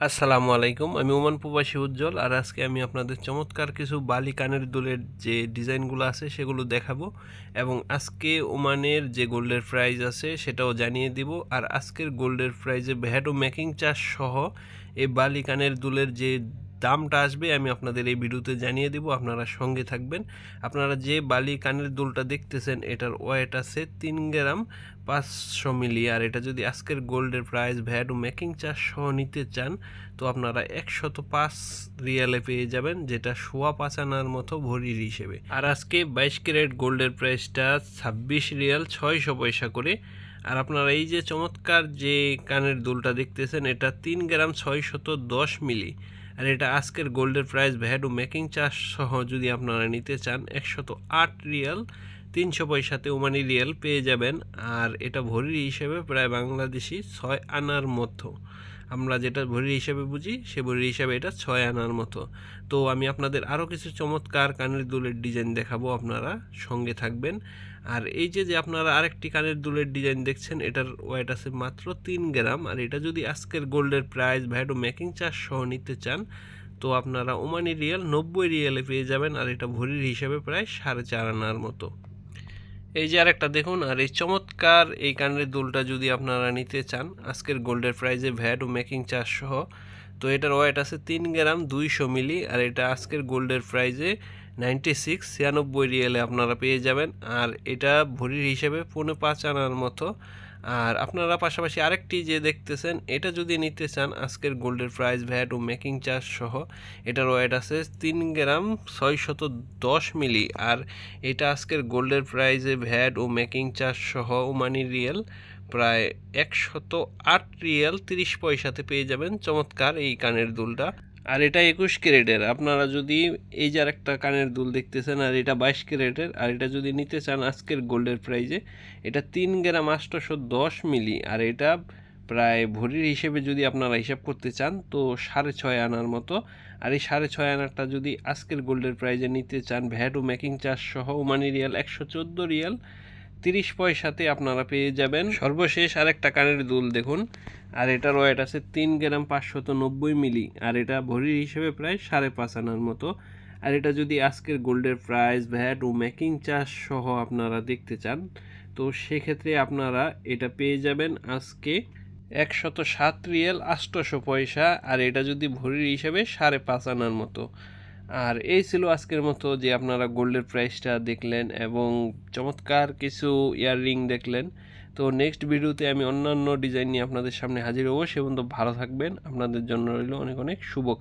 আসসালামু আলাইকুম। আমি ওমান প্রবাসী উজ্জ্বল আর আজকে আমি আপনাদের চমৎকার কিছু বালি কানের দুলের যে ডিজাইনগুলো আছে সেগুলো দেখাবো এবং আজকে ওমানের যে গোল্ডের প্রাইজ আছে সেটাও জানিয়ে দিব আর আজকের গোল্ডের প্রাইজে ভ্যাট মেকিং চার্জ সহ এই বালি কানের দুলের যে দামটা আসবে, আমি আপনাদের এই ভিডিওতে জানিয়ে দিব, আপনারা সঙ্গে থাকবেন। আপনারা যে বালি কানের দুলটা দেখতেছেন, এটার ওয়েট আছে তিন গ্রাম পাঁচশো মিলি। আর এটা যদি আজকের গোল্ডের প্রাইস ভ্যাট ও মেকিং চার্জ সহ নিতে চান, তো আপনারা একশত পাঁচ রিয়ালে পেয়ে যাবেন, যেটা সোয়া পাঁচ আনার মতো ভরির হিসেবে। আর আজকে বাইশ ক্যারেট গোল্ডের প্রাইসটা ছাব্বিশ রিয়াল ছয়শো পয়সা করে। আর আপনারা এই যে চমৎকার যে কানের দুলটা দেখতেছেন, এটা তিন গ্রাম ছয়শত দশ মিলি। আর এটা আজকের গোল্ডের প্রাইস ভ্যালু মেকিং চার্জ সহ যদি আপনারা নিতে চান একশত আট রিয়াল, তিনশো পয়সাতে ওমানি রিয়াল পেয়ে যাবেন। আর এটা ভরির হিসেবে প্রায় বাংলাদেশি ছয় আনার মতো আমরা যেটা ভরির হিসাবে বুঝি, সে ভরির হিসাবে এটা ছয় আনার মতো। তো আমি আপনাদের আরও কিছু চমৎকার কানের দুলের ডিজাইন দেখাবো, আপনারা সঙ্গে থাকবেন। আর এই যে যে আপনারা আরেকটি কানের দুলের ডিজাইন দেখছেন, এটার ওয়েট আছে মাত্র তিন গ্রাম। আর এটা যদি আজকের গোল্ডের প্রাইস ভ্যাডো মেকিং চার্জ সহ নিতে চান, তো আপনারা ওমানি রিয়াল নব্বই রিয়ালে পেয়ে যাবেন। আর এটা ভরির হিসাবে প্রায় সাড়ে চার আনার মতো। এই যে আরেকটা দেখুন, আর এই চমৎকার এই কানের দুলটা যদি আপনারা নিতে চান, আজকের গোল্ডের প্রাইজে ভ্যাট ও মেকিং চার্জ সহ, তো এটার ওয়েট আছে তিন গ্রাম দুইশো মিলি, আর এটা আজকের গোল্ডের প্রাইজে নাইনটি সিক্স, ছিয়ানব্বই রিয়েলে আপনারা পেয়ে যাবেন। আর এটা ভরির হিসেবে পৌনে পাঁচ আনার মতো আর আপনারা পাশাপাশি আরেকটি যে দেখতেছেন, এটা যদি নিতে চান, আজকের গোল্ডের প্রাইস, ভ্যাট ও মেকিং চার্জ সহ, এটার ওয়েট আছে তিন গ্রাম ছয়শত দশ মিলি। আর এটা আজকের গোল্ডের প্রাইজে ভ্যাট ও মেকিং চার্জ সহ ওমানি রিয়েল প্রায় একশত আট রিয়েল তিরিশ পয়সাতে পেয়ে যাবেন। চমৎকার এই কানের দুলটা। আর এটা একুশ ক্যারেটের। আপনারা যদি এই যে একটা কানের দুল দেখতেছেন, আর এটা বাইশ ক্যারেটের, আর এটা যদি নিতে চান আজকের গোল্ডের প্রাইজে, এটা তিন গ্রাম আষ্টশো দশ মিলি, আর এটা প্রায় ভরির হিসেবে যদি আপনারা হিসাব করতে চান, তো সাড়ে ছয় আনার মতো। আর এই সাড়ে ছয় আনারটা যদি আজকের গোল্ডের প্রাইজে নিতে চান, ভ্যাট ও মেকিং চার্জ সহ ওমানি রিয়াল, একশো চোদ্দ রিয়াল তিরিশ পয়সাতে আপনারা পেয়ে যাবেন। সর্বশেষ আরেকটা কানের দুল দেখুন। আর এটার ওয়েট আছে তিন গ্রাম পাঁচশত নব্বই মিলি। আর এটা ভরির হিসেবে প্রায় সাড়ে পাঁচ আনার মতো। আর এটা যদি আজকের গোল্ডের প্রাইস, ভ্যাট ও মেকিং চার্জ সহ আপনারা দেখতে চান, তো সেক্ষেত্রে আপনারা এটা পেয়ে যাবেন আজকে একশত সাত রিয়েল আষ্টশো পয়সা। আর এটা যদি ভরির হিসেবে সাড়ে পাঁচ আনার মতো। আর এই ছিল আজকের মতো যে আপনারা গোল্ডের প্রাইসটা দেখলেন এবং চমৎকার কিছু ইয়াররিং দেখলেন। তো নেক্সট ভিডিওতে আমি অন্যান্য ডিজাইন নিয়ে আপনাদের সামনে হাজির হব। সে পর্যন্ত ভালো থাকবেন। আপনাদের জন্য রইল অনেক অনেক শুভকামনা।